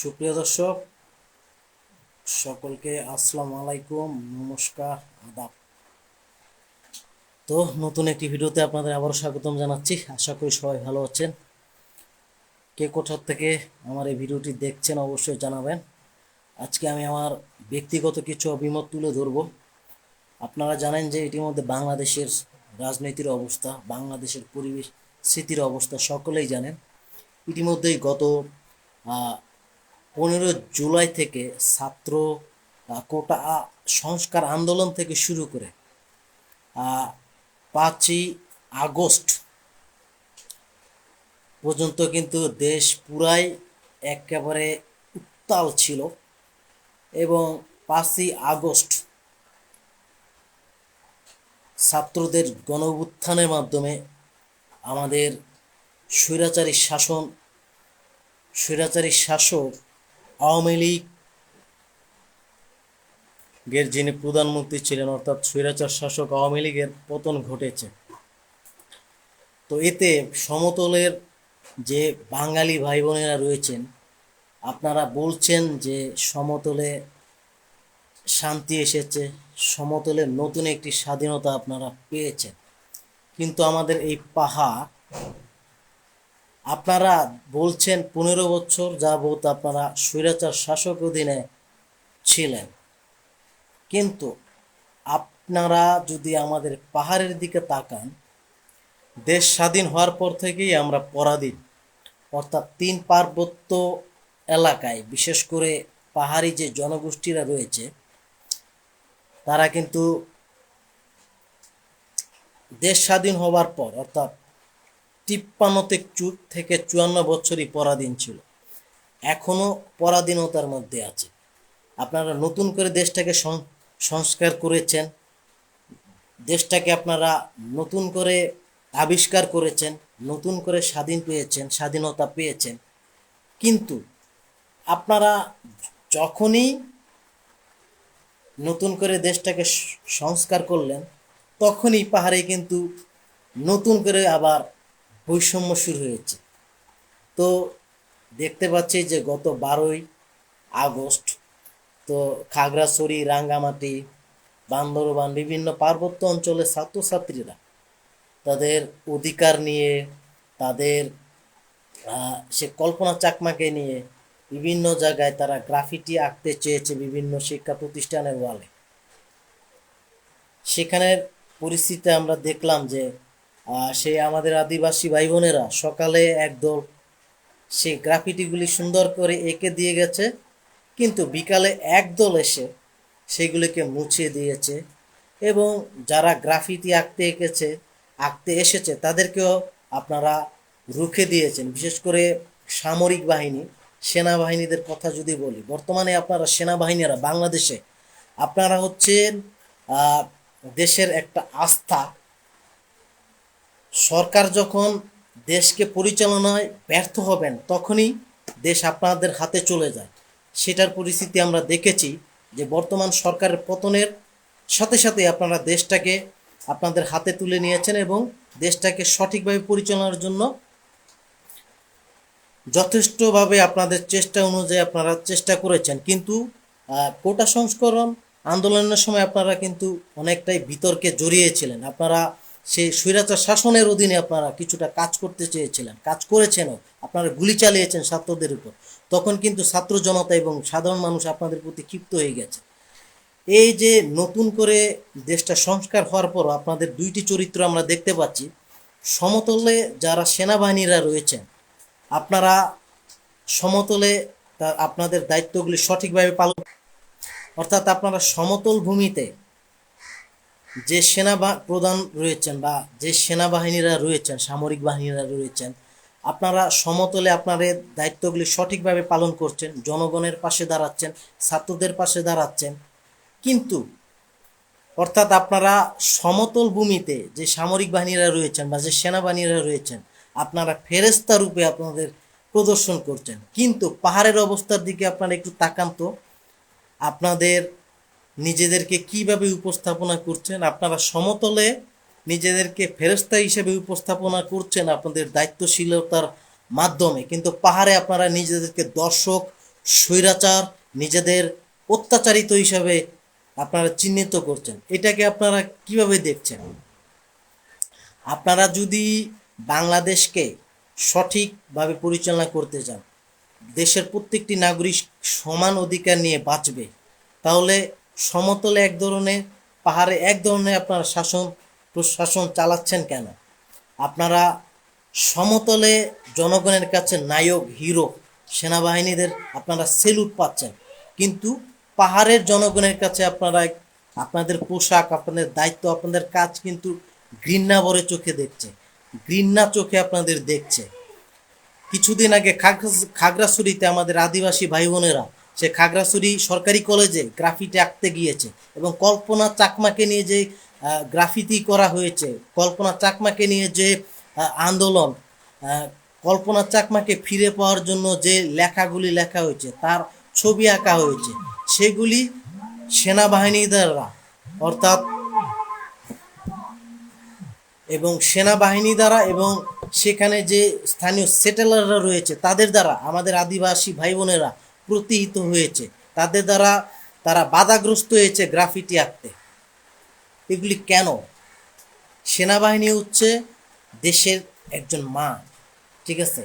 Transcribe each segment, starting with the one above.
সুপ্রিয় দর্শক, সকলকে আসসালামু আলাইকুম, নমস্কার, আদাব। তো নতুন একটি ভিডিওতে আপনাদের আবারও স্বাগতম জানাচ্ছি। আশা করি সবাই ভালো আছেন। কে কোথার থেকে আমার এই ভিডিওটি দেখছেন অবশ্যই জানাবেন। আজকে আমি আমার ব্যক্তিগত কিছু অভিমত তুলে ধরব। আপনারা জানেন যে ইতিমধ্যে বাংলাদেশের রাজনীতির অবস্থা, বাংলাদেশের পরিবেশ স্থিতির অবস্থা সকলেই জানেন। ইতিমধ্যেই গত পনেরো জুলাই থেকে ছাত্র কোটা সংস্কার আন্দোলন থেকে শুরু করে পাঁচই আগস্ট পর্যন্ত কিন্তু দেশ পুরাই একেবারে উত্তাল ছিল এবং পাঁচই আগস্ট ছাত্রদের গণ উত্থানের মাধ্যমে আমাদের স্বৈরাচারী শাসন, স্বৈরাচারী শাসক আওয়ামী লীগের যিনি প্রধানমন্ত্রী ছিলেন, অর্থাৎ স্বৈরাচার শাসক আওয়ামী লীগের পতন ঘটেছে। তো এতে সমতলের যে বাঙালি ভাই বোনেরা রয়েছেন, আপনারা বলছেন যে সমতলে শান্তি এসেছে, সমতলে নতুন একটি স্বাধীনতা আপনারা পেয়েছেন। কিন্তু আমাদের এই পাহাড় আপনারা বলছেন পনেরো বছর যাবৎ আপনারা স্বৈরাচার শাসক অধীনে ছিলেন। কিন্তু আপনারা যদি আমাদের পাহাড়ের দিকে তাকান, দেশ স্বাধীন হওয়ার পর থেকেই আমরা পরাধীন। অর্থাৎ তিন পার্বত্য এলাকায়, বিশেষ করে পাহাড়ি যে জনগোষ্ঠীরা রয়েছে, তারা কিন্তু দেশ স্বাধীন হওয়ার পর, অর্থাৎ তিপ্পান্ন চুট থেকে চুয়ান্ন বছরই পরাধীন ছিল। এখনও পরাধীনতার মধ্যে আছে। আপনারা নতুন করে দেশটাকে সংস্কার করেছেন। দেশটাকে আপনারা নতুন করে আবিষ্কার করেছেন, নতুন করে স্বাধীন পেয়েছেন, স্বাধীনতা পেয়েছেন। কিন্তু আপনারা যখনই নতুন করে দেশটাকে সংস্কার করলেন, তখনই পাহাড়ে কিন্তু নতুন করে আবার বৈষম্য শুরু হয়েছে। তো দেখতে পাচ্ছি যে গত বারোই আগস্ট তো খাগড়াছড়ি, রাঙ্গামাটি, বান্দরবান বিভিন্ন পার্বত্য অঞ্চলের ছাত্রছাত্রীরা তাদের অধিকার নিয়ে, তাদের সে কল্পনা চাকমাকে নিয়ে বিভিন্ন জায়গায় তারা গ্রাফিটি আঁকতে চেয়েছে বিভিন্ন শিক্ষা প্রতিষ্ঠানের ওয়ালে। সেখানের পরিস্থিতিতে আমরা দেখলাম যে সেই আমাদের আদিবাসী ভাই বোনেরা সকালে একদল সেই গ্রাফিটিগুলি সুন্দর করে এঁকে দিয়ে গেছে, কিন্তু বিকালে একদল এসে সেগুলিকে মুছিয়ে দিয়েছে এবং যারা গ্রাফিটি আঁকতে এঁকেছে, আঁকতে এসেছে, তাদেরকেও আপনারা রুখে দিয়েছেন। বিশেষ করে সামরিক বাহিনী, সেনাবাহিনীদের কথা যদি বলি, বর্তমানে আপনারা সেনাবাহিনীরা, বাংলাদেশে, আপনারা হচ্ছেন দেশের একটা আস্থা সরকার যখন দেশকে পরিচালনায় ব্যর্থ হবেন, তখনই দেশ আপনাদের হাতে চলে যায়। সেটার পরিস্থিতি আমরা দেখেছি যে বর্তমান সরকারের পতনের সাথে সাথে আপনারা দেশটাকে আপনাদের হাতে তুলে নিয়েছেন এবং দেশটাকে সঠিকভাবে পরিচালনার জন্য যথেষ্টভাবে আপনাদের চেষ্টা অনুযায়ী আপনারা চেষ্টা করেছেন। কিন্তু কোটা সংস্করণ আন্দোলনের সময় আপনারা কিন্তু অনেকটাই বিতর্কে জড়িয়েছিলেন। আপনারা সেই স্বৈরাচার শাসনের অধীনে আপনারা কিছুটা কাজ করতে চেয়েছিলেন, কাজ করেছেনও, আপনারা গুলি চালিয়েছেন ছাত্রদের উপর। তখন কিন্তু ছাত্র জনতা এবং সাধারণ মানুষ আপনাদের প্রতি ক্ষিপ্ত হয়ে গেছে। এই যে নতুন করে দেশটা সংস্কার হওয়ার পর আপনাদের দুইটি চরিত্র আমরা দেখতে পাচ্ছি। সমতলে যারা সেনাবাহিনীরা রয়েছেন, আপনারা সমতলে আপনাদের দায়িত্বগুলি সঠিকভাবে পালন অর্থাৎ আপনারা সমতল ভূমিতে যে সেনা প্রধান রয়েছেন বা যে সেনাবাহিনীরা রয়েছেন, সামরিক বাহিনীরা রয়েছেন, আপনারা সমতলে আপনাদের দায়িত্বগুলি সঠিকভাবে পালন করছেন, জনগণের পাশে দাঁড়াচ্ছেন, ছাত্রদের পাশে দাঁড়াচ্ছেন। কিন্তু অর্থাৎ আপনারা সমতল ভূমিতে যে সামরিক বাহিনীরা রয়েছেন বা যে সেনাবাহিনীরা রয়েছেন, আপনারা ফেরেস্তা রূপে আপনাদের প্রদর্শন করছেন। কিন্তু পাহাড়ের অবস্থার দিকে আপনারা একটু তাকান তো, আপনাদের নিজেদেরকে কীভাবে উপস্থাপনা করছেন, আপনারা সমতলে নিজেদেরকে ফেরস্তা হিসেবে উপস্থাপনা করছেন আপনাদের দায়িত্বশীলতার মাধ্যমে। কিন্তু পাহাড়ে আপনারা নিজেদেরকে দর্শক, স্বৈরাচার, নিজেদের অত্যাচারিত হিসাবে আপনারা চিহ্নিত করছেন। এটাকে আপনারা কীভাবে দেখছেন? আপনারা যদি বাংলাদেশকে সঠিকভাবে পরিচালনা করতে চান, দেশের প্রত্যেকটি নাগরিক সমান অধিকার নিয়ে বাঁচবে, তাহলে সমতলে এক ধরনের পাহাড়ে এক ধরনের আপনারা শাসন, প্রশাসন চালাচ্ছেন কেন? আপনারা সমতলে জনগণের কাছে নায়ক, হিরো, সেনাবাহিনীদের আপনারা সেলুট পাচ্ছেন। কিন্তু পাহাড়ের জনগণের কাছে আপনারা আপনাদের পোশাক, আপনাদের দায়িত্ব, আপনাদের কাজ কিন্তু ঘৃণা ভরে চোখে দেখছে। ঘৃণা চোখে আপনাদের দেখছে। কিছুদিন আগে খাগড়া- খাগড়াছড়িতে আমাদের আদিবাসী ভাই বোনেরা সে খাগড়াছড়ি সরকারি কলেজে গ্রাফিটি আঁকতে গিয়েছে এবং কল্পনা চাকমাকে নিয়ে যে গ্রাফিতি করা হয়েছে, কল্পনা চাকমাকে নিয়ে যে আন্দোলন কল্পনা চাকমাকে ফিরে পাওয়ার জন্য যে লেখাগুলি লেখা হয়েছে, তার ছবি আঁকা হয়েছে, সেগুলি সেনাবাহিনী দ্বারা অর্থাৎ এবং সেনাবাহিনী দ্বারা এবং সেখানে যে স্থানীয় সেটেলাররা রয়েছে, তাদের দ্বারা, আমাদের আদিবাসী ভাই বোনেরা প্রতিহিত হয়েছে। তাদের দ্বারা তারা বাধাগ্রস্ত হয়েছে গ্রাফিটি আঁকতে। এগুলি কেন? সেনাবাহিনী হচ্ছে দেশের একজন মা, ঠিক আছে?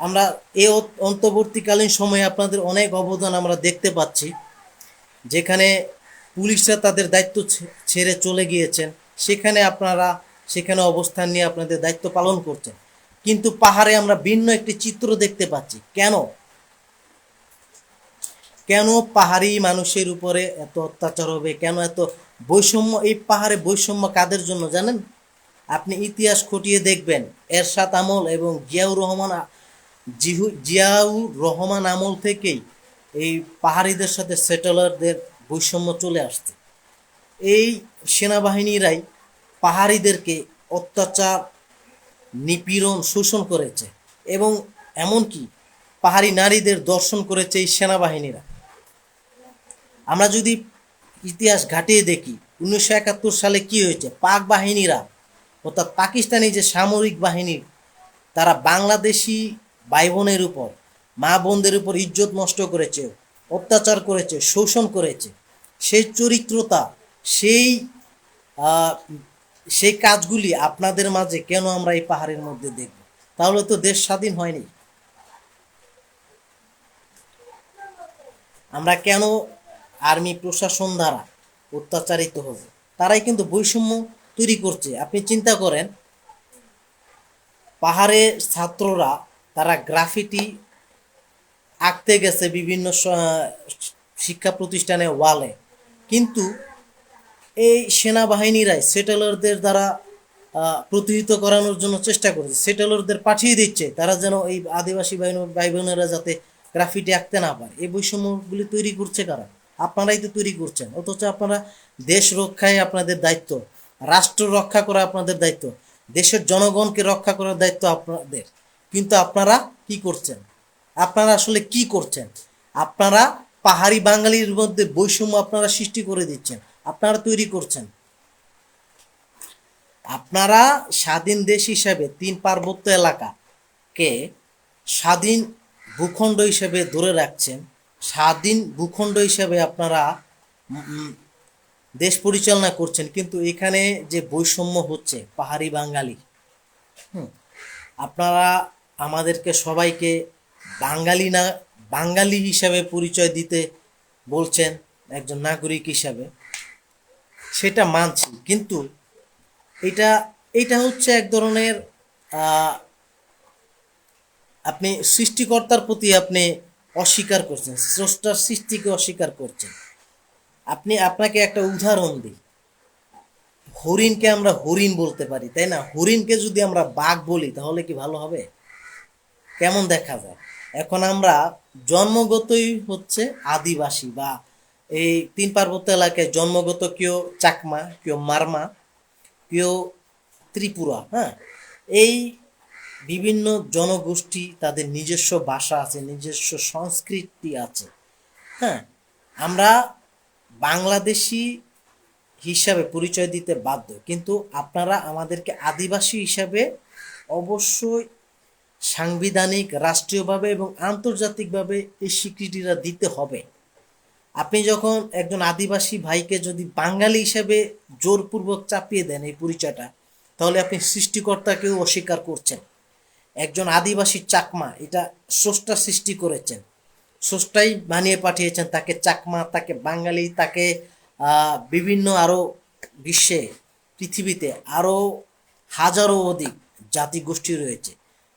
আমরা এ অন্তর্বর্তীকালীন সময়ে আপনাদের অনেক অবদান আমরা দেখতে পাচ্ছি, যেখানে পুলিশরা তাদের দায়িত্ব ছেড়ে চলে গিয়েছেন। সেখানে আপনারা সেখানে অবস্থান নিয়ে আপনাদের দায়িত্ব পালন করছেন। কিন্তু পাহাড়ে আমরা ভিন্ন একটি চিত্র দেখতে পাচ্ছি। কেন? কেন পাহাড়ি মানুষের উপরে এত অত্যাচার হবে? কেন এত বৈষম্য? এই পাহাড়ে বৈষম্য কাদের জন্য জানেন? আপনি ইতিহাস খটিয়ে দেখবেন, এরশাদ আমল এবং জিয়াউর রহমান জিহু জিয়াউর রহমান আমল থেকেই এই পাহাড়িদের সাথে সেটেলারদের বৈষম্য চলে আসছে। এই সেনাবাহিনীরাই পাহাড়িদেরকে অত্যাচার, নিপীড়ন শোষণ করেছে এবং এমনকি পাহাড়ি নারীদের দর্শন করেছে এই সেনাবাহিনীরা। আমরা যদি ইতিহাস ঘাটিয়ে দেখি, উনিশশো একাত্তর সালে কি হয়েছে? পাক বাহিনীরা, অর্থাৎ পাকিস্তানি যে সামরিক বাহিনী, তারা বাংলাদেশি ভাই বোনের উপর, মা বোনদের উপর ইজ্জত নষ্ট করেছে, অত্যাচার করেছে, শোষণ করেছে। সেই চরিত্রতা, সেই সেই কাজগুলি আপনাদের মাঝে কেন আমরা এই পাহাড়ের মধ্যে দেখব? তাহলে তো দেশ স্বাধীন হয়নি। আমরা কেন আর্মি প্রশাসন দ্বারা অত্যাচারিত হব। তারাই কিন্তু বৈষম্য তৈরি করছে। আপনি চিন্তা করেন পাহাড়ে ছাত্ররা, তারা গ্রাফিটি আঁকতে গেছে বিভিন্ন শিক্ষা প্রতিষ্ঠানে ওয়ালে। কিন্তু এই সেনাবাহিনীরাই সেটেলারদের দ্বারা প্রতিহিত করানোর জন্য চেষ্টা করেছে। সেটেলরদের পাঠিয়ে দিচ্ছে। তারা যেন এই আদিবাসী ভাই ভাই বোনেরা যাতে গ্রাফিটি আঁকতে না পারে। এই বৈষম্যগুলি তৈরি করছে কারা? আপনারাই তো তৈরি করছেন। অথচ আপনারা দেশ রক্ষায় আপনাদের দায়িত্ব, রাষ্ট্র রক্ষা করা আপনাদের দায়িত্ব, দেশের জনগণকে রক্ষা করার দায়িত্ব আপনাদের। কিন্তু আপনারা কি করছেন? আপনারা আসলে কি করছেন? আপনারা পাহাড়ি বাঙালির মধ্যে বৈষম্য আপনারা সৃষ্টি করে দিচ্ছেন। আপনারা তৈরি করছেন। আপনারা স্বাধীন দেশ হিসাবে তিন পার্বত্য এলাকাকে স্বাধীন ভূখণ্ড হিসেবে ধরে রাখছেন। স্বাধীন ভূখণ্ড হিসেবে আপনারা দেশ পরিচালনা করছেন, কিন্তু এখানে যে বৈষম্য হচ্ছে, পাহাড়ি বাঙালি আপনারা আমাদেরকে সবাইকে বাঙালি না, বাঙালি হিসাবে পরিচয় দিতে বলছেন একজন নাগরিক হিসাবে, সেটা মানছি, কিন্তু এটা এটা হচ্ছে এক ধরনের আপনি সৃষ্টিকর্তার প্রতি আপনি অস্বীকার করছেন, স্রষ্টার সৃষ্টিকে অস্বীকার করছেন। আপনি, আপনাকে একটা উদাহরণ দিই। হরিণকে আমরা হরিণ বলতে পারি, তাই না? হরিণকে যদি আমরা বাঘ বলি, তাহলে কি ভালো হবে? কেমন দেখা যায়? এখন আমরা জন্মগতই হচ্ছে আদিবাসী বা এই তিন পার্বত্য এলাকায় জন্মগত কেউ চাকমা, কেউ মারমা, কেউ ত্রিপুরা হ্যাঁ? এই বিভিন্ন জনগোষ্ঠী তাদের নিজস্ব ভাষা আছে, নিজস্ব সংস্কৃতি আছে। হ্যাঁ আমরা বাংলাদেশি হিসাবে পরিচয় দিতে বাধ্য, কিন্তু আপনারা আমাদেরকে আদিবাসী হিসাবে অবশ্যই সাংবিধানিক, রাষ্ট্রীয়ভাবে এবং আন্তর্জাতিকভাবে এই স্বীকৃতিটা দিতে হবে। আপনি যখন একজন আদিবাসী ভাইকে যদি বাঙালি হিসাবে জোরপূর্বক চাপিয়ে দেন এই পরিচয়টা, তাহলে আপনি সৃষ্টিকর্তাকেও অস্বীকার করছেন। একজন আদিবাসী চাকমা, এটা স্রষ্টা সৃষ্টি করেছেন। স্রষ্টাই বানিয়ে পাঠিয়েছেন তাকে চাকমা, তাকে বাঙালি, তাকে বিভিন্ন আরও বিশ্বে, পৃথিবীতে আরও হাজারো অধিক জাতিগোষ্ঠী রয়েছে।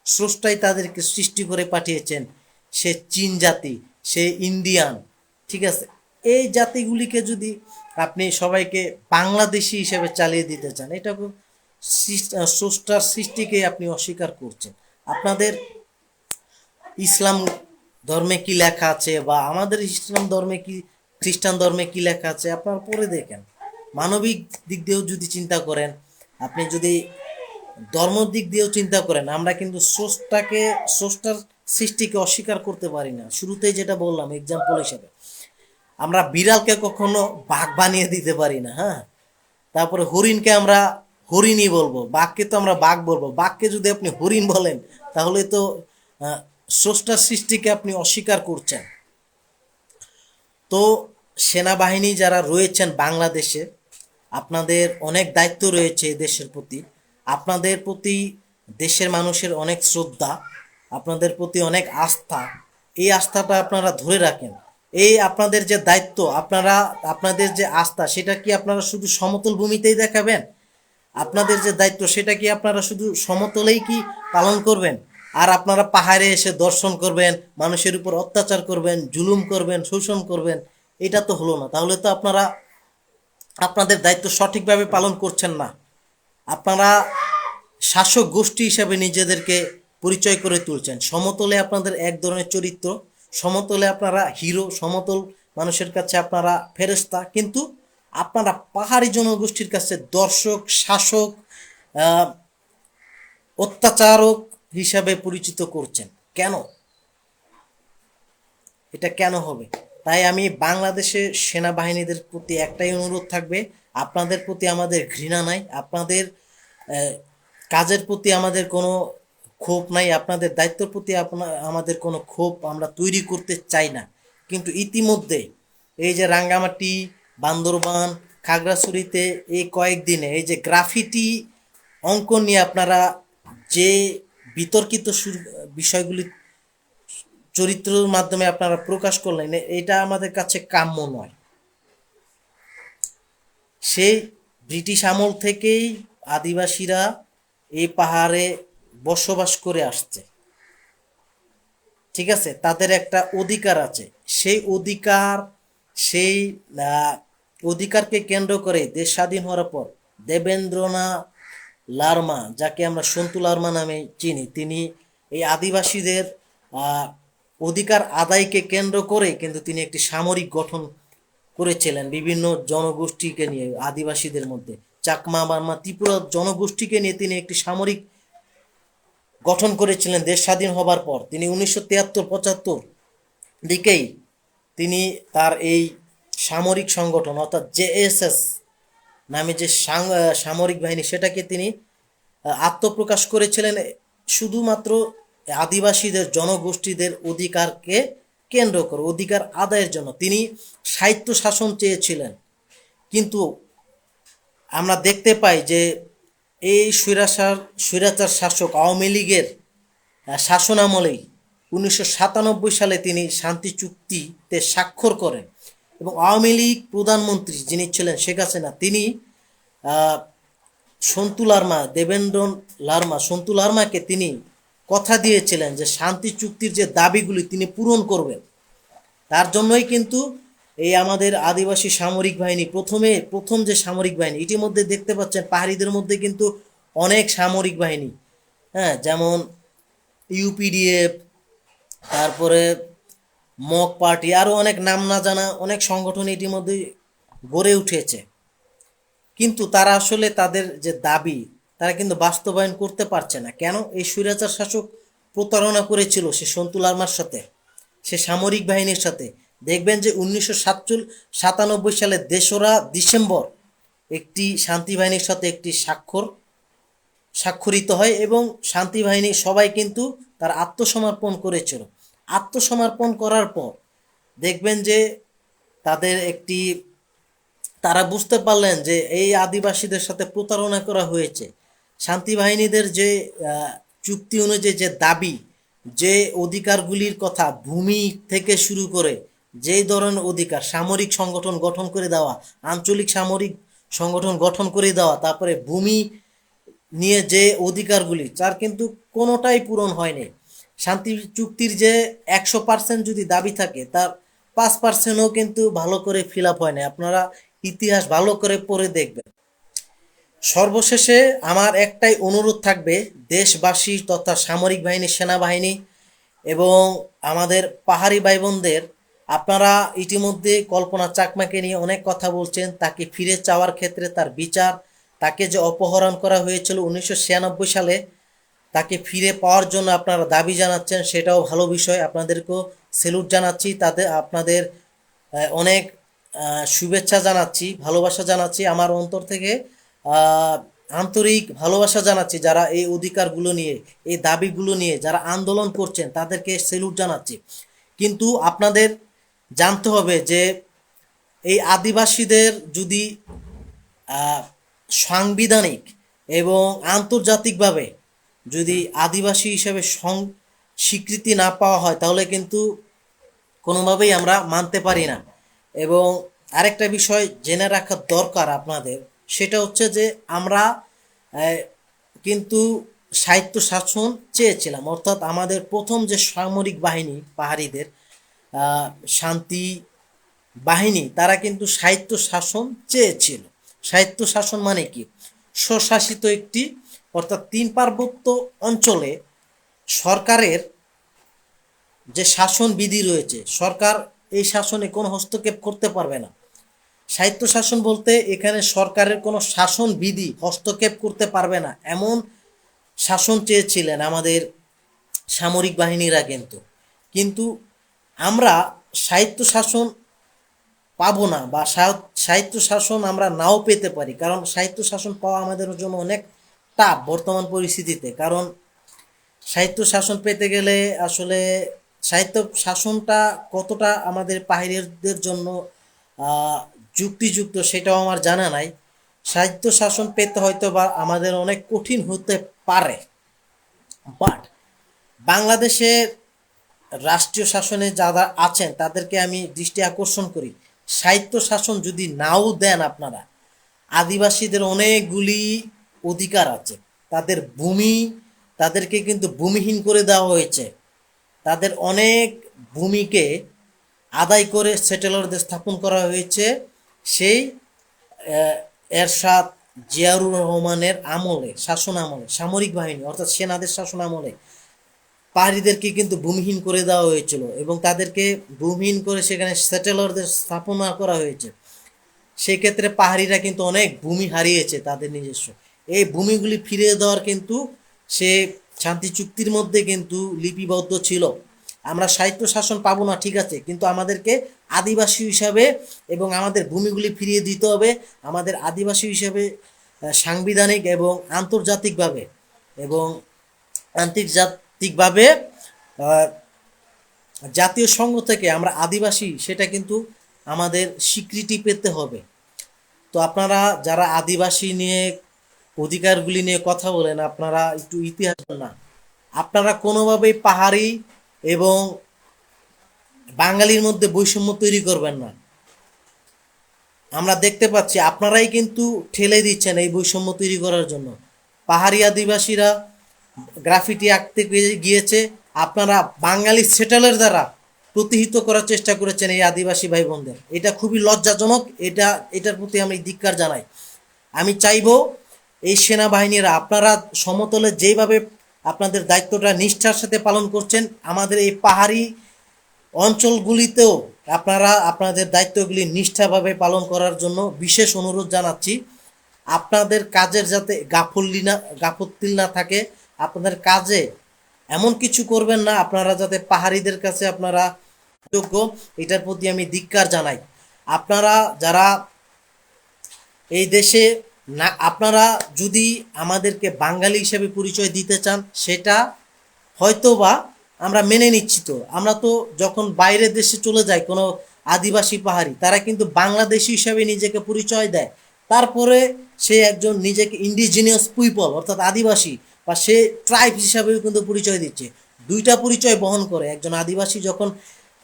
স্রষ্টাই তাদেরকে সৃষ্টি করে পাঠিয়েছেন সে চীন জাতি, সে ইন্ডিয়ান, ঠিক আছে? এই জাতিগুলিকে যদি আপনি সবাইকে বাংলাদেশি হিসেবে চালিয়ে দিতে চান, এটা স্রষ্টার সৃষ্টিকে আপনি অস্বীকার করছেন। আপনাদের ইসলাম ধর্মে কি লেখা আছে বা আমাদের ইসলাম ধর্মে কি, খ্রিস্টান ধর্মে কি লেখা আছে, আপনারা পড়ে দেখেন। মানবিক দিক দিয়েও যদি চিন্তা করেন, আপনি যদি ধর্ম দিক দিয়েও চিন্তা করেন, আমরা কিন্তু স্রষ্টাকে, স্রষ্টার সৃষ্টিকে অস্বীকার করতে পারি না। শুরুতেই যেটা বললাম এক্সাম্পল হিসেবে। আমরা বিড়ালকে কখনো বাঘ বানিয়ে দিতে পারি না হ্যাঁ? তারপরে হরিণকে আমরা হরিণই বলব, বাঘকে তো আমরা বাঘ বলব। বাঘকে যদি আপনি হরিণ বলেন, তাহলে তো স্রষ্টার সৃষ্টিকে আপনি অস্বীকার করছেন। তো সেনাবাহিনী যারা রয়েছেন বাংলাদেশে, আপনাদের অনেক দায়িত্ব রয়েছে দেশের প্রতি। আপনাদের প্রতি দেশের মানুষের অনেক শ্রদ্ধা, আপনাদের প্রতি অনেক আস্থা। এই আস্থাটা আপনারা ধরে রাখেন। এই আপনাদের যে দায়িত্ব, আপনারা, আপনাদের যে আস্থা, সেটা কি আপনারা শুধু সমতল ভূমিতেই দেখাবেন? আপনাদের যে দায়িত্ব, সেটা কি আপনারা শুধু সমতলেই কি পালন করবেন? আর আপনারা পাহাড়ে এসে দর্শন করবেন, মানুষের উপর অত্যাচার করবেন, জুলুম করবেন, শোষণ করবেন, এটা তো হলো না। তাহলে তো আপনারা, আপনাদের দায়িত্ব সঠিকভাবে পালন করছেন না। আপনারা শাসক গোষ্ঠী হিসাবে নিজেদেরকে পরিচয় করে তুলছেন। সমতলে আপনাদের এক ধরনের চরিত্র, সমতলে আপনারা হিরো, সমতল মানুষের কাছে আপনারা ফেরেস্তা কিন্তু আপনারা পাহাড়ি জনগোষ্ঠীর কাছে দর্শক, শাসক অত্যাচারক হিসাবে পরিচিত করছেন। কেন? এটা কেন হবে? তাই আমি বাংলাদেশের সেনাবাহিনীদের প্রতি একটাই অনুরোধ থাকবে, আপনাদের প্রতি আমাদের ঘৃণা নাই, আপনাদের কাজের প্রতি আমাদের কোনো ক্ষোভ নাই, আপনাদের দায়িত্বের প্রতি আপনা, আমাদের কোনো ক্ষোভ আমরা তৈরি করতে চাই না। কিন্তু ইতিমধ্যে এই যে রাঙ্গামাটি বান্দরবান, খাগড়াছড়িতে এই কয়েকদিনে এই যে গ্রাফিটি অঙ্কন নিয়ে আপনারা যে বিতর্কিত বিষয়গুলি চরিত্রের মাধ্যমে আপনারা প্রকাশ করলেন এটা আমাদের কাছে কাম্য নয়। সেই ব্রিটিশ আমল থেকেই আদিবাসীরা এই পাহাড়ে বসবাস করে আসছে। ঠিক আছে? তাদের একটা অধিকার আছে। সেই অধিকার, সেই অধিকারকে কেন্দ্র করে দেশ স্বাধীন হওয়ার পর দেবেন্দ্রনাথ লার্মা, যাকে আমরা সন্তু লার্মা নামে চিনি, তিনি এই আদিবাসীদের অধিকার আদায়কে কেন্দ্র করে কিন্তু তিনি একটি সামরিক গঠন করেছিলেন বিভিন্ন জনগোষ্ঠীকে নিয়ে, আদিবাসীদের মধ্যে। চাকমা, বার্মা, ত্রিপুরা জনগোষ্ঠীকে নিয়ে তিনি একটি সামরিক গঠন করেছিলেন দেশ স্বাধীন হবার পর। তিনি উনিশশো তিয়াত্তর পঁচাত্তর দিকেই তিনি তার এই সামরিক সংগঠন, অর্থাৎ জেএসএস নামে যে সামরিক বাহিনী, সেটাকে তিনি আত্মপ্রকাশ করেছিলেন শুধুমাত্র আদিবাসীদের, জনগোষ্ঠীদের অধিকারকে কেন্দ্র করে, অধিকার আদায়ের জন্য। তিনি সাহিত্য শাসন চেয়েছিলেন। কিন্তু আমরা দেখতে পাই যে এই স্বৈরাচার স্বৈরাচার শাসক আওয়ামী লীগের শাসনামলেই উনিশশো সাতানব্বই সালে তিনি শান্তি চুক্তিতে স্বাক্ষর করেন। এবং আওয়ামী লীগ প্রধানমন্ত্রী যিনি ছিলেন শেখ হাসিনা, তিনি সন্তু লার্মা দেবেন্দ্র লার্মা, সন্তু লার্মাকে তিনি কথা দিয়েছিলেন যে শান্তি চুক্তির যে দাবিগুলি তিনি পূরণ করবেন, তার জন্যই কিন্তু এই আমাদের আদিবাসী সামরিক বাহিনী প্রথমে, প্রথম যে সামরিক বাহিনী, ইতিমধ্যে দেখতে পাচ্ছেন পাহাড়িদের মধ্যে কিন্তু অনেক সামরিক বাহিনী। হ্যাঁ যেমন ইউপিডিএফ, তারপরে মক পার্টি আরও অনেক নাম না জানা, অনেক সংগঠন ইতিমধ্যে গড়ে উঠেছে। কিন্তু তারা আসলে তাদের যে দাবি, তারা কিন্তু বাস্তবায়ন করতে পারছে না। কেন? এই স্বৈরাচার শাসক প্রতারণা করেছিল সে সন্তু লার্মার সাথে, সে সামরিক বাহিনীর সাথে। দেখবেন যে উনিশশো সাতানব্বই সালে দেশরা ডিসেম্বর একটি শান্তি বাহিনীর সাথে একটি স্বাক্ষর, স্বাক্ষরিত হয় এবং শান্তি বাহিনী সবাই কিন্তু তার আত্মসমর্পণ করেছিল। আত্মসমর্পণ করার পর দেখবেন যে তাদের একটি, তারা বুঝতে পারলেন যে এই আদিবাসীদের সাথে প্রতারণা করা হয়েছে। শান্তি বাহিনীদের যে চুক্তি অনুযায়ী যে দাবি, যে অধিকারগুলির কথা ভূমি থেকে শুরু করে যেই ধরনের অধিকার, সামরিক সংগঠন গঠন করে দেওয়া, আঞ্চলিক সামরিক সংগঠন গঠন করে দেওয়া, তারপরে ভূমি নিয়ে যে অধিকারগুলি তার কিন্তু কোনোটাই পূরণ হয়নি। শান্তি চুক্তির যে একশো পার্সেন্ট যদি দাবি থাকে, তার পাঁচ পার্সেন্টও কিন্তু ভালো করে ফিল আপ হয় না আপনারা ইতিহাস ভালো করে পড়ে দেখবেন। সর্বশেষে আমার একটাই অনুরোধ থাকবে, দেশবাসী তথা সামরিক বাহিনী, সেনাবাহিনী এবং আমাদের পাহাড়ি ভাই বোনদের আপনারা ইতিমধ্যে কল্পনা চাকমাকে নিয়ে অনেক কথা বলছেন, তাকে ফিরে চাওয়ার ক্ষেত্রে তার বিচার, তাকে যে অপহরণ করা হয়েছিল উনিশশো ছিয়ানব্বই সালে তাকে ফিরে পাওয়ার জন্য আপনারা দাবি জানাচ্ছেন, সেটাও ভালো বিষয়। আপনাদেরকেও সেলুট জানাচ্ছি তাদের আপনাদের অনেক শুভেচ্ছা জানাচ্ছি, ভালোবাসা জানাচ্ছি। আমার অন্তর থেকে আন্তরিক ভালোবাসা জানাচ্ছি যারা এই অধিকারগুলো নিয়ে, এই দাবিগুলো নিয়ে যারা আন্দোলন করছেন, তাদেরকে সেলুট জানাচ্ছি। কিন্তু আপনাদের জানতে হবে যে, এই আদিবাসীদের যদি সাংবিধানিক এবং আন্তর্জাতিকভাবে যদি আদিবাসী হিসেবে সং, স্বীকৃতি না পাওয়া হয়, তাহলে কিন্তু কোনোভাবেই আমরা মানতে পারি না। এবং আরেকটা বিষয় জেনে রাখা দরকার আপনাদের, সেটা হচ্ছে যে আমরা কিন্তু সাহিত্য শাসন চেয়েছিলাম। অর্থাৎ আমাদের প্রথম যে সামরিক বাহিনী, পাহাড়িদের শান্তি বাহিনী, তারা কিন্তু সাহিত্য শাসন চেয়েছিল। সাহিত্য শাসন মানে কি? স্বশাসিত একটি অর্থাৎ তিন পার্বত্য অঞ্চলে সরকারের যে শাসন বিধি রয়েছে, সরকার এই শাসনে কোনো হস্তক্ষেপ করতে পারবে না। সাহিত্য শাসন বলতে এখানে সরকারের কোনো শাসন বিধি হস্তক্ষেপ করতে পারবে না, এমন শাসন চেয়েছিলেন আমাদের সামরিক বাহিনীরা কিন্তু। কিন্তু আমরা সাহিত্য শাসন পাবো না বা সাহ- সাহিত্য শাসন আমরা নাও পেতে পারি, কারণ সাহিত্য শাসন পাওয়া আমাদের জন্য অনেক টাফ বর্তমান পরিস্থিতিতে। কারণ সাহিত্য শাসন পেতে গেলে আসলে সাহিত্য শাসনটা কতটা আমাদের পাহাড়িদের জন্য যুক্তিযুক্ত সেটাও আমার জানা নাই। সাহিত্য শাসন পেতে হয়তো বা আমাদের অনেক কঠিন হতে পারে। বাট বাংলাদেশের রাষ্ট্রীয় শাসনে যারা আছেন, তাদেরকে আমি দৃষ্টি আকর্ষণ করি। সাহিত্য শাসন যদি নাও দেন আপনারা, আদিবাসীদের অনেকগুলি অধিকার আছে। তাদের ভূমি, তাদেরকে কিন্তু ভূমিহীন করে দেওয়া হয়েছে। তাদের অনেক ভূমিকে আদায় করে সেটেলারদের স্থাপন করা হয়েছে। সেই এরশাদ জিয়াউর রহমানের আমলে, শাসন আমলে, সামরিক বাহিনী, অর্থাৎ সেনাদের শাসন আমলে পাহাড়িদেরকে কিন্তু ভূমিহীন করে দেওয়া হয়েছিল এবং তাদেরকে ভূমিহীন করে সেখানে সেটেলারদের স্থাপনা করা হয়েছে। সেক্ষেত্রে পাহাড়িরা কিন্তু অনেক ভূমি হারিয়েছে তাদের নিজস্ব। এই ভূমিগুলি ফিরিয়ে দেওয়ার কিন্তু সে শান্তি চুক্তির মধ্যে কিন্তু লিপিবদ্ধ ছিল। আমরা সাহিত্য শাসন পাবো না, ঠিক আছে, কিন্তু আমাদেরকে আদিবাসী হিসাবে এবং আমাদের ভূমিগুলি ফিরিয়ে দিতে হবে। আমাদের আদিবাসী হিসাবে সাংবিধানিক এবং আন্তর্জাতিকভাবে এবং আন্তর্জাতিকভাবে জাতীয় সংঘ থেকে আমরা আদিবাসী, সেটা কিন্তু আমাদের স্বীকৃতি পেতে হবে। তো আপনারা যারা আদিবাসী নিয়ে অধিকারগুলি নিয়ে কথা বলেন, আপনারা একটু ইতিহাস না। আপনারা কোনোভাবেই পাহাড়ি এবং বাঙালির মধ্যে বৈষম্য তৈরি করবেন না। আমরা দেখতে পাচ্ছি, আপনারাই কিন্তু ঠেলে দিচ্ছেন এই বৈষম্য তৈরি করার জন্য। পাহাড়ি আদিবাসীরা গ্রাফিটি আঁকতে গিয়েছে, আপনারা বাঙালি সেটেলের দ্বারা প্রতিহিত করার চেষ্টা করেছেন এই আদিবাসী ভাই বোনদের এটা খুবই লজ্জাজনক, এটা, এটার প্রতি আমি ধিক্কার জানাই। আমি চাইব এই সেনাবাহিনীরা আপনারা সমতলে যেভাবে আপনাদের দায়িত্বটা নিষ্ঠার সাথে পালন করছেন, আমাদের এই পাহাড়ি অঞ্চলগুলিতেও আপনারা আপনাদের দায়িত্বগুলি নিষ্ঠাভাবে পালন করার জন্য বিশেষ অনুরোধ জানাচ্ছি। আপনাদের কাজের যাতে গাফল্লি না গাফত্তিল না থাকে, আপনাদের কাজে এমন কিছু করবেন না, আপনারা যাতে পাহাড়িদের কাছে আপনারা যোগ্য, এটার প্রতি আমি ধিক্কার জানাই। আপনারা যারা এই দেশে না, আপনারা যদি আমাদেরকে বাঙালি হিসেবে পরিচয় দিতে চান, সেটা হয়তোবা আমরা মেনে নিচ্ছি তো। আমরা তো যখন বাইরের দেশে চলে যাই, কোনো আদিবাসী পাহাড়ি, তারা কিন্তু বাংলাদেশি হিসাবে নিজেকে পরিচয় দেয়। তারপরে সে একজন নিজেকে ইন্ডিজিনিয়াস পিপল অর্থাৎ আদিবাসী, বা সে ট্রাইব হিসাবেও কিন্তু পরিচয় দিচ্ছে। দুইটা পরিচয় বহন করে। একজন আদিবাসী যখন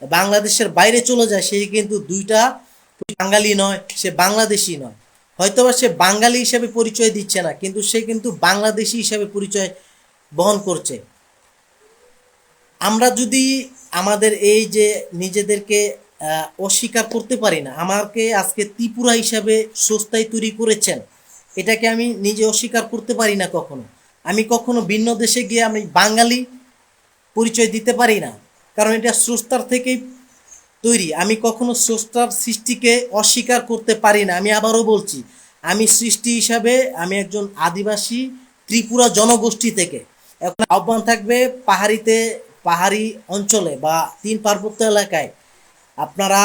বাংলাদেশের বাইরে চলে যায়, সে কিন্তু দুইটা বাঙালি নয়, সে বাংলাদেশি নয়। হয়তোবা সে বাঙালি হিসাবে পরিচয় দিচ্ছে না, কিন্তু সে কিন্তু বাংলাদেশি হিসাবে পরিচয় বহন করছে। আমরা যদি আমাদের এই যে নিজেদেরকে অস্বীকার করতে পারি না, আমাকে আজকে ত্রিপুরা হিসাবে সস্তায় তৈরি করেছেন, এটাকে আমি নিজে অস্বীকার করতে পারি না কখনো। আমি কখনো ভিন্ন দেশে গিয়ে আমি বাঙালি পরিচয় দিতে পারি না, কারণ এটা স্রষ্টার থেকেই তৈরি। আমি কখনো স্রষ্টার সৃষ্টিকে অস্বীকার করতে পারি না। আমি আবারও বলছি, আমি সৃষ্টি হিসাবে আমি একজন আদিবাসী ত্রিপুরা জনগোষ্ঠী থেকে। এখন আহ্বান থাকবে পাহাড়িতে, পাহাড়ি অঞ্চলে বা তিন পার্বত্য এলাকায়। আপনারা